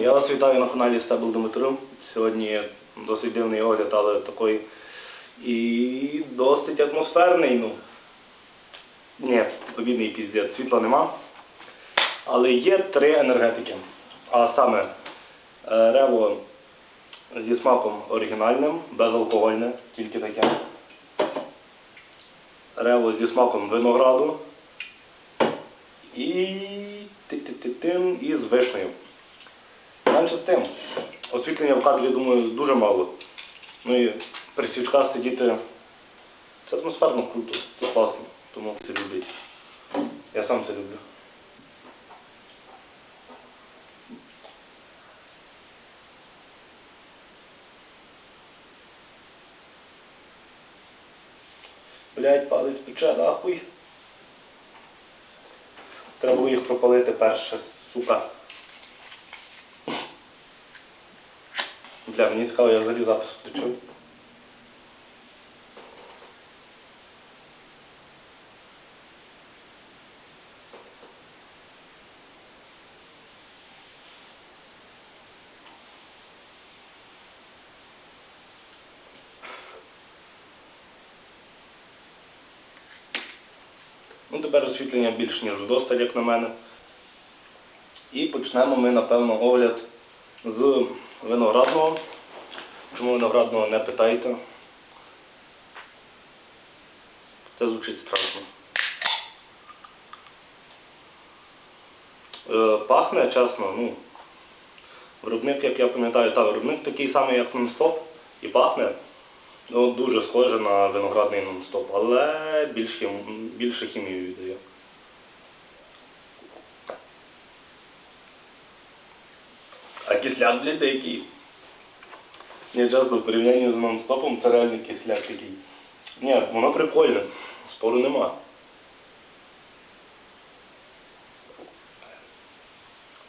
Я вас вітаю на каналі Стебл Дмитру. Сьогодні досить дивний огляд, але такий і досить атмосферний. Ну. Ні, обідний піздець, світла нема. Але є три енергетики. А саме е, Рево зі смаком оригінальним, безалкогольне, тільки таке. Рево зі смаком винограду. І ти-ти-ти-тим, і з вишнею. Менше з тим, освітлення в кадрі, думаю, дуже мало. Ну і при свічках сидіти це атмосферно круто, це класно, тому це люблять. Я сам це люблю. Блять, палець пече, нахуй. Треба їх пропалити перше, сука. Бля, мені цікаво, я взагалі запис включу. Ну, тепер освітлення більш ніж вдосталь, як на мене. І почнемо ми, напевно, огляд з виноградного. Чому виноградного не питайте? Це звучить страшно. Е, пахне, чесно, ну. Виробник, як я пам'ятаю, так, виробник такий самий, як нон-стоп, і пахне ну, дуже схоже на виноградний нон-стоп, але більш, хім- більше хімію віддає. А кисляк, блядь, який? Ні, чесно, в порівнянні з нон-стопом це реально кисляк такий. Ні, воно прикольне, спору нема.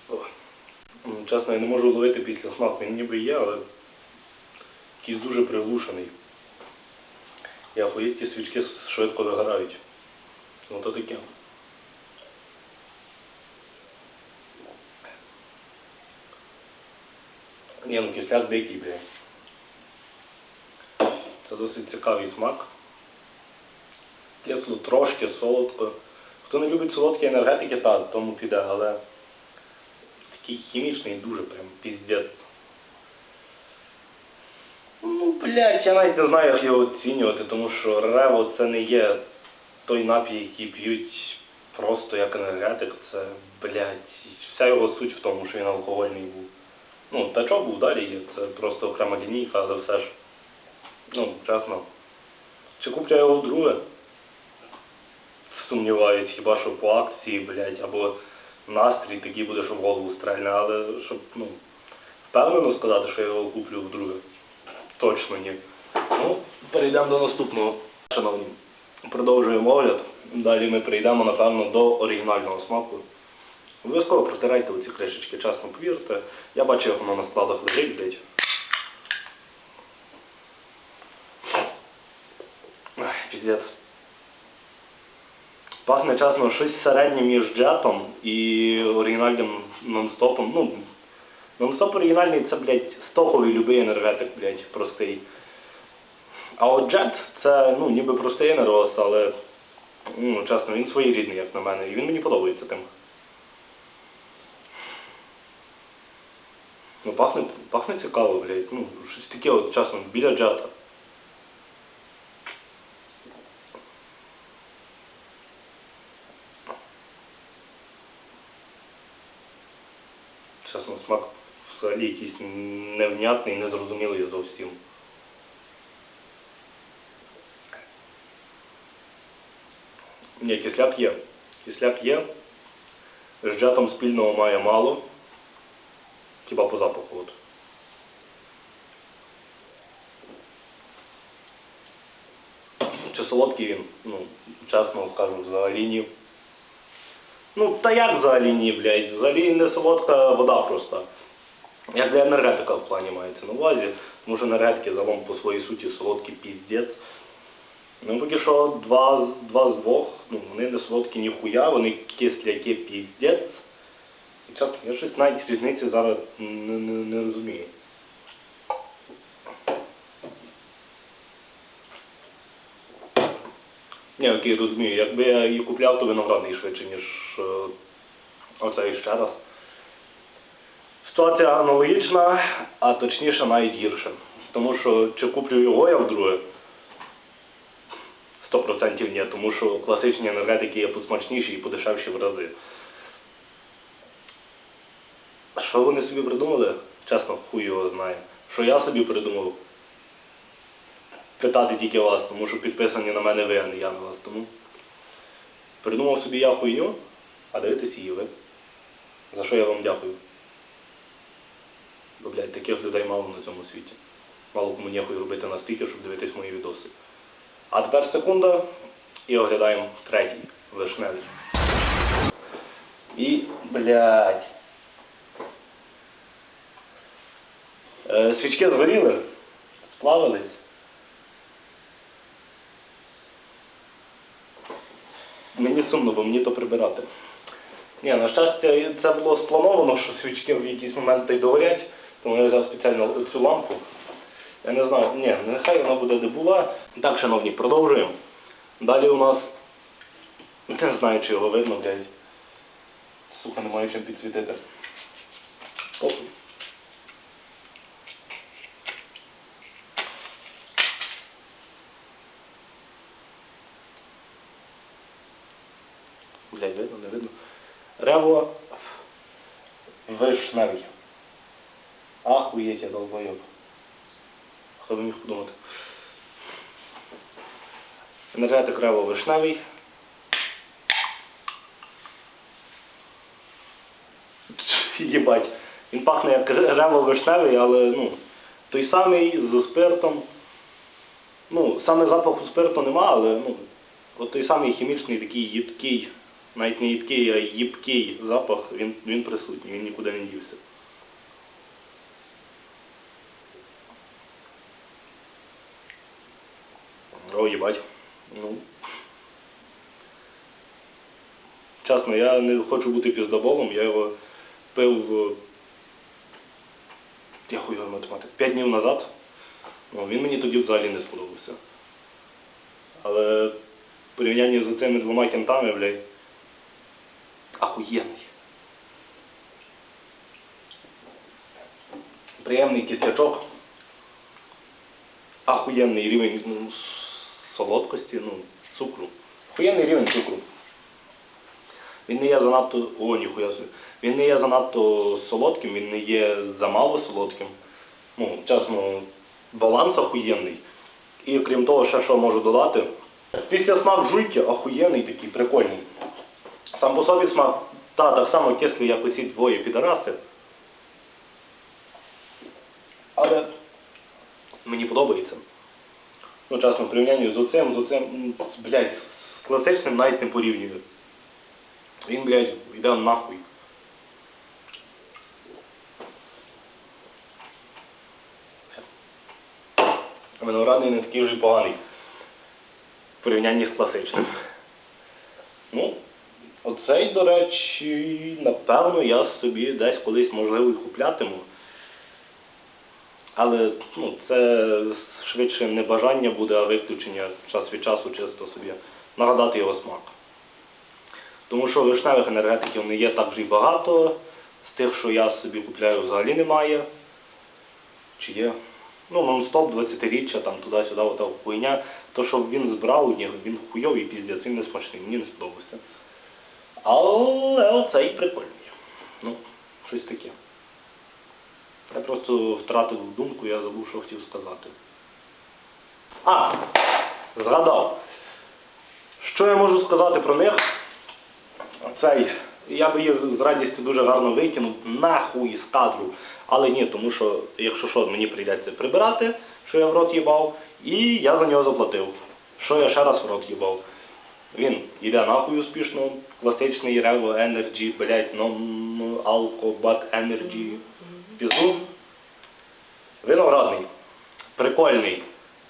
Ох. Чесно, я не можу ловити після смак, він ніби є, але якийсь дуже приглушений. І ті свічки швидко догорають. Ну то таке. Ні, ну кисляк дикий, бля. Це досить цікавий смак. Кисло трошки, солодко. Хто не любить солодкі енергетики, та тому піде, але такий хімічний дуже прям піздець. Ну, блядь, я навіть не знаю, як його оцінювати, тому що рево це не є той напій, який п'ють просто як енергетик. Це, блядь, вся його суть в тому, що він алкогольний був. Ну, тачок був далі це просто окрема лінійка, але все ж. Ну, чесно. Чи куплю його вдруге? Сумніваюсь, хіба що по акції, блядь, або настрій такий буде, що в голову стрельне, але щоб, ну, впевнено сказати, що я його куплю вдруге. Точно ні. Ну, перейдемо до наступного. Шановні, продовжуємо огляд. Далі ми перейдемо, напевно, до оригінального смаку. Обов'язково протирайте оці кришечки, чесно повірте. Я бачу, як воно на складах лежить. Ай, піздець. Пахне чесно щось середнє між джетом і оригінальним нон-стопом. Ну, нон-стоп оригінальний це, блядь, стоковий любий енергетик, блядь, простий. А от джет це, ну, ніби простий енергос, але, ну, чесно, він своєрідний, як на мене, і він мені подобається тим. Ну, пахне, пахне цікаво, блядь. Ну, щось таке, от, чесно, біля джета. Чесно, смак взагалі якийсь невнятний, незрозумілий зовсім. Ні, кисляк є. Кисляк є. З джетом спільного має мало. Хіба по запаху от. Чи солодкий він? Ну, чесно скажу, взагалі ні. Ну, та як взагалі ні, блядь? Взагалі не солодка вода просто. Як для енергетика в плані мається на увазі, тому що енергетики загалом по своїй суті солодкий піздець. Ну, поки що два, два з двох, ну, вони не солодкі ніхуя, вони кисляки піздець. Я щось навіть різниці зараз не, не, не розумію. Ні, окей, розумію. Якби я її купляв, то виноградний швидше, ніж е, оцей ще раз. Ситуація аналогічна, а точніше навіть гірше. Тому що чи куплю його я вдруге? 100% ні, тому що класичні енергетики є посмачніші і подешевші в рази. А що вони собі придумали? Чесно, хуй його знає. Що я собі придумав? Питати тільки вас, тому що підписані на мене ви, а не я на вас. Тому придумав собі я хуйню, а дивитесь її ви. За що я вам дякую. Бо, блядь, таких людей мало на цьому світі. Мало кому ніхуй робити настільки, щоб дивитись мої відоси. А тепер секунда і оглядаємо третій вишневий. І, блядь. Е, свічки згоріли, сплавились. Мені сумно, бо мені то прибирати. Ні, на щастя, це було сплановано, що свічки в якийсь момент й догорять, тому я взяв спеціально цю лампу. Я не знаю, ні, нехай вона буде де була. Так, шановні, продовжуємо. Далі у нас. Не знаю, чи його видно, блядь. Сука, немає чим підсвітити. Блядь, видно, не видно. Рево вишневий. Ахуєть, я долбойоб. Хто би міг подумати. Енергетик рево вишневий. Єбать. Він пахне як рево вишневий, але ну, той самий з спиртом. Ну, саме запаху спирту нема, але ну, от той самий хімічний такий їдкий, навіть не їдкий, а їбкий запах, він, він присутній, він нікуди не дівся. О, їбать. Ну. Чесно, я не хочу бути піздоболом, я його пив я хуйова математик, 5 днів назад. Ну, він мені тоді взагалі не сподобався. Але в порівнянні з цими двома кентами, блядь, ахуєнний. Приємний кислячок. Ахуєнний рівень ну, солодкості, ну, цукру. Ахуєнний рівень цукру. Він не є занадто. О, ніхуя. Він не є занадто солодким, він не є замало солодким. Ну, чесно, баланс охуєнний. І крім того, ще що можу додати. Після смак жуйки охуєнний такий, прикольний. Сам по собі смак, та, так само кислий, як оці двоє підараси. Але мені подобається. Ну, чесно, в порівнянні з оцим, з оцим, блядь, з класичним навіть не порівнюю. Він, блядь, йде нахуй. Виноградний не такий вже поганий. В порівнянні з класичним. Оцей, до речі, напевно, я собі десь колись можливо і куплятиму. Але ну, це швидше не бажання буде, а виключення час від часу чисто собі нагадати його смак. Тому що вишневих енергетиків не є так вже й багато. З тих, що я собі купляю, взагалі немає. Чи є? Ну, нон-стоп, 20-річчя, там туди-сюди, ота хуйня. То, що він збрав, ні, він хуйовий піздець, він не смачний, мені не сподобався. Але оцей прикольний. Ну, щось таке. Я просто втратив думку, я забув, що хотів сказати. А, згадав. Що я можу сказати про них? Цей, я би їх з радістю дуже гарно викинув нахуй з кадру. Але ні, тому що, якщо що, мені прийдеться прибирати, що я в рот їбав, і я за нього заплатив. Що я ще раз в рот їбав. Він йде нахуй успішно, класичний Revo Energy, блять, non alco but energy пізу. Виноградний, прикольний,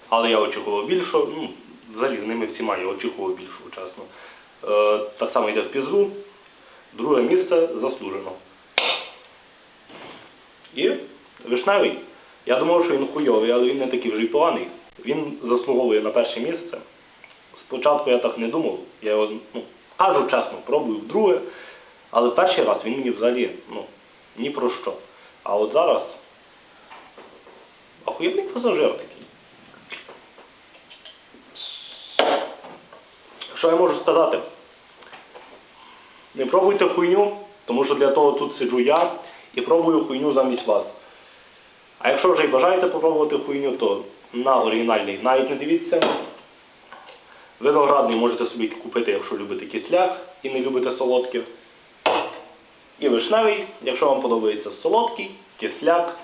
але я очікував більшого. Ну, взагалі з ними всіма я очікував більшого, чесно. Е, так само йде в пізу. Друге місце заслужено. І Вишневий. Я думав, що він хуйовий, але він не такий вже й поганий. Він заслуговує на перше місце. Спочатку я так не думав. Я його, ну, кажу чесно, пробую вдруге. Але перший раз він мені взагалі, ну, ні про що. А от зараз охуєнний пасажир такий. Що я можу сказати? Не пробуйте хуйню, тому що для того тут сиджу я і пробую хуйню замість вас. А якщо вже й бажаєте попробувати хуйню, то на оригінальний навіть не дивіться. Виноградний можете собі купити, якщо любите кисляк і не любите солодке. І вишневий, якщо вам подобається солодкий, кисляк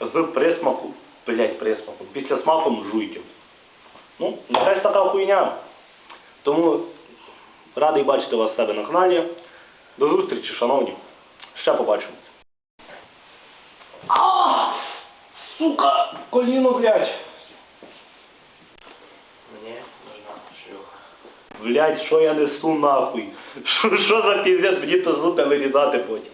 з присмаку, блять, присмаком, після смаком жуйте. Ну, якась така хуйня. Тому радий бачити вас в себе на каналі. До зустрічі, шановні. Ще побачимось. Сука! Коліно, блядь! Мені нужна шлюха. Блядь, що я несу нахуй? Що, що за піздець? Мені то зуби вирізати потім.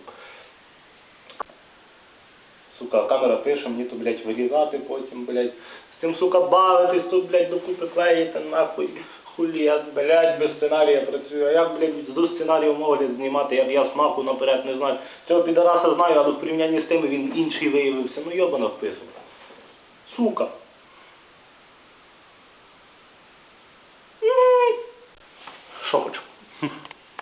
Сука, камера пише, мені то, блядь, вирізати потім, блядь. З цим, сука, бавитись тут, блядь, докупи клеїти, нахуй. Хулі, я, блядь, без сценарія працюю. А як, блядь, з сценарієм огляд знімати? Я, я смаку наперед не знаю. Цього підараса знаю, але в порівнянні з тими він інший виявився. Ну йобана вписує. Сука.